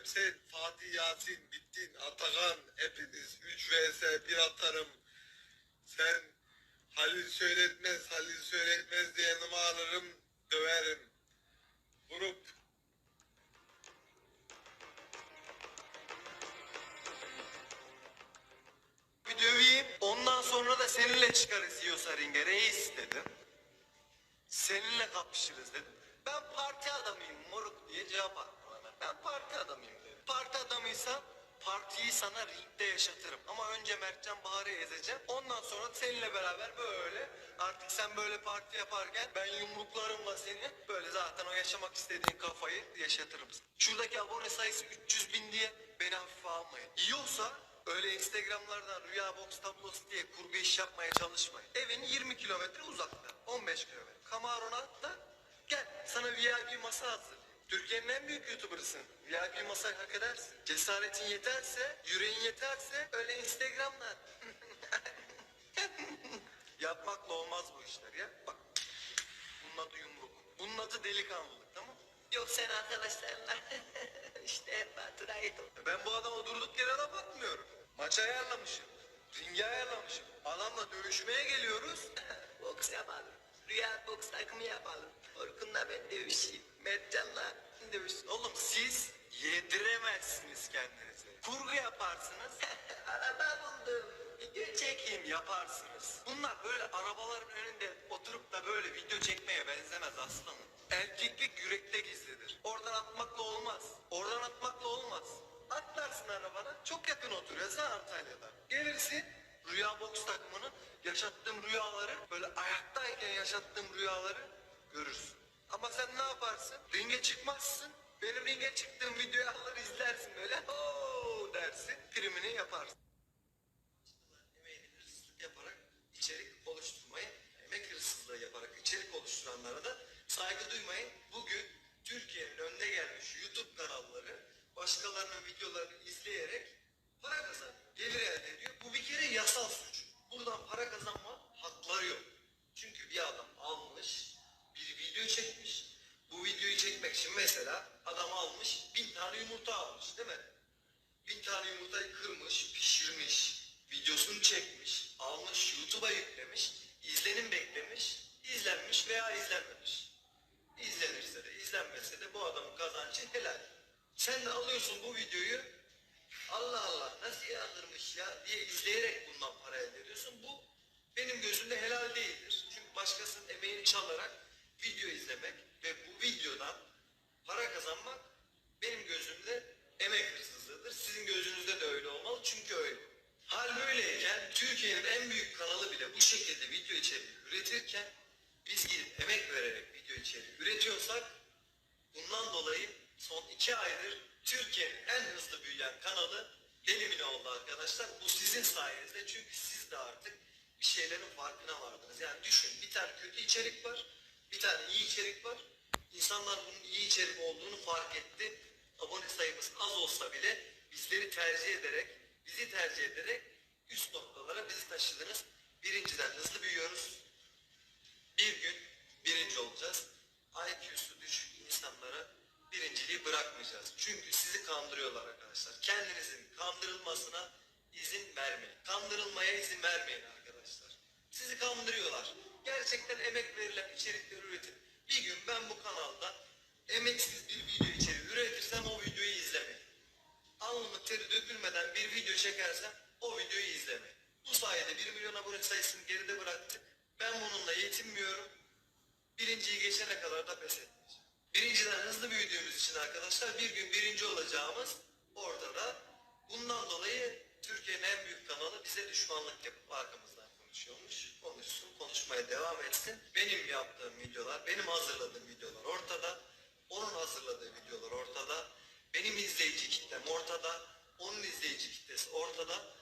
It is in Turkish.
Hem sen Fatih Yasin, Bittin, Atakan hepiniz 3 vs 1 atarım. Sen Halil söyletmez, Halil söyletmez diye yanıma alırım, döverim. Grup Bir döveyim. Ondan sonra da seninle çıkarız yiyorsa ringe reis dedim. Seninle kapışırız dedim. Ben parti adamıyım moruk diye cevap attı bana. Ben parti adamıyım dedim. Parti adamıysan partiyi sana ringde yaşatırım. Ama önce Mertcan Bahar'ı ezeceğim. Ondan sonra seninle beraber böyle artık sen böyle parti yaparken ben yumruklarımla seni böyle zaten o yaşamak istediğin kafayı yaşatırım. Şuradaki abone sayısı 300 bin diye beni hafife almayın. İyi olsa Öyle Instagram'lardan rüya box tablosu diye kurgu iş yapmaya çalışmayın. Evin 20 kilometre uzakta. 15 kilometre. Camaron'a atla. Gel sana VIP masa hazırlayayım. Türkiye'nin en büyük YouTuber'ısın. VIP masayı hak edersin. Cesaretin yeterse, yüreğin yeterse öyle Instagram'dan. Yapmakla olmaz bu işler ya. Bak bunun adı yumruk. Bunun adı delikanlılık tamam mı? Yok sen arkadaşlarla işte Baturay'ı Ben bu adama durduk yere de bakmıyorum. Maç ayarlamışım. Ringi ayarlamışım. Adamla dövüşmeye geliyoruz. boks yapalım. Rüya boks takımı yapalım. Orkun'la ben dövüşeyim. Mertcan'la dövüşsün. Oğlum siz yediremezsiniz kendinizi. Kurgu yaparsınız. Araba buldum. Video çekeyim yaparsınız. Bunlar böyle arabaların önünde oturup da böyle video çekmeye benzemez aslanım. Erkeklik yürekte gizlidir. Oradan atmakla olmaz. Oradan atmakla olmaz. Atlarsın arabana. Çok yakın oturuyoruz ha Antalya'da. Gelirsin Rüya Box takımının yaşattığım rüyaları böyle ayaktayken yaşattığım rüyaları görürsün. Ama sen ne yaparsın? Ringe çıkmazsın. Benim ringe çıktığım videoyu alır izlersin böyle. Oo dersin. Primini yaparsın emeğini hırsızlık yaparak içerik oluşturmayı, emek hırsızlığı yaparak içerik oluşturanlara da saygı duymayın. Bugün Türkiye'nin önde gelmiş YouTube kanalları başkalarının videolarını izleyerek para kazanıyor, almış, bin tane yumurta almış değil mi? bin tane yumurtayı kırmış, pişirmiş, videosunu çekmiş, almış, YouTube'a yüklemiş, izlenim beklemiş, izlenmiş veya izlenmemiş. İzlenirse de izlenmese de bu adamın kazancı helal. Sen de alıyorsun bu videoyu, Allah Allah nasıl yandırmış ya diye izleyerek bundan para elde ediyorsun. Bu benim gözümde helal değildir. Çünkü başkasının emeğini çalarak video izlemek ve bu videodan para kazanmak benim gözümde emek hırsızlığıdır. Sizin gözünüzde de öyle olmalı çünkü öyle. Hal böyleyken Türkiye'nin en büyük kanalı bile bu şekilde video içeriği üretirken biz gidip emek vererek video içeriği üretiyorsak bundan dolayı son iki aydır Türkiye'nin en hızlı büyüyen kanalı elimine oldu arkadaşlar. Bu sizin sayenizde çünkü siz de artık bir şeylerin farkına vardınız. Yani düşün bir tane kötü içerik var, bir tane iyi içerik var. İnsanlar bunun iyi içerik olduğunu fark etti. Abone sayımız az olsa bile bizleri tercih ederek, bizi tercih ederek üst noktalara bizi taşıdınız. Birinciden hızlı büyüyoruz. Bir gün birinci olacağız. IQ'su düşük insanlara birinciliği bırakmayacağız. Çünkü sizi kandırıyorlar arkadaşlar. Kendinizin kandırılmasına izin vermeyin. Kandırılmaya izin vermeyin arkadaşlar. Sizi kandırıyorlar. Gerçekten emek verilen içerikleri üretin. Bir gün ben bu kanalda emeksiz bir video bir video çekersem o videoyu izlemeyin. Bu sayede 1 milyon abone sayısını geride bıraktık. Ben bununla yetinmiyorum. Birinciyi geçene kadar da pes etmeyeceğim. Birinciden hızlı büyüdüğümüz için arkadaşlar bir gün birinci olacağımız ortada. Bundan dolayı Türkiye'nin en büyük kanalı bize düşmanlık yapıp arkamızdan konuşuyormuş. Konuşsun, konuşmaya devam etsin. Benim yaptığım videolar, benim hazırladığım videolar ortada. Onun hazırladığı videolar ortada. Benim izleyici kitlem ortada. Onun izleyici kitlesi ortada.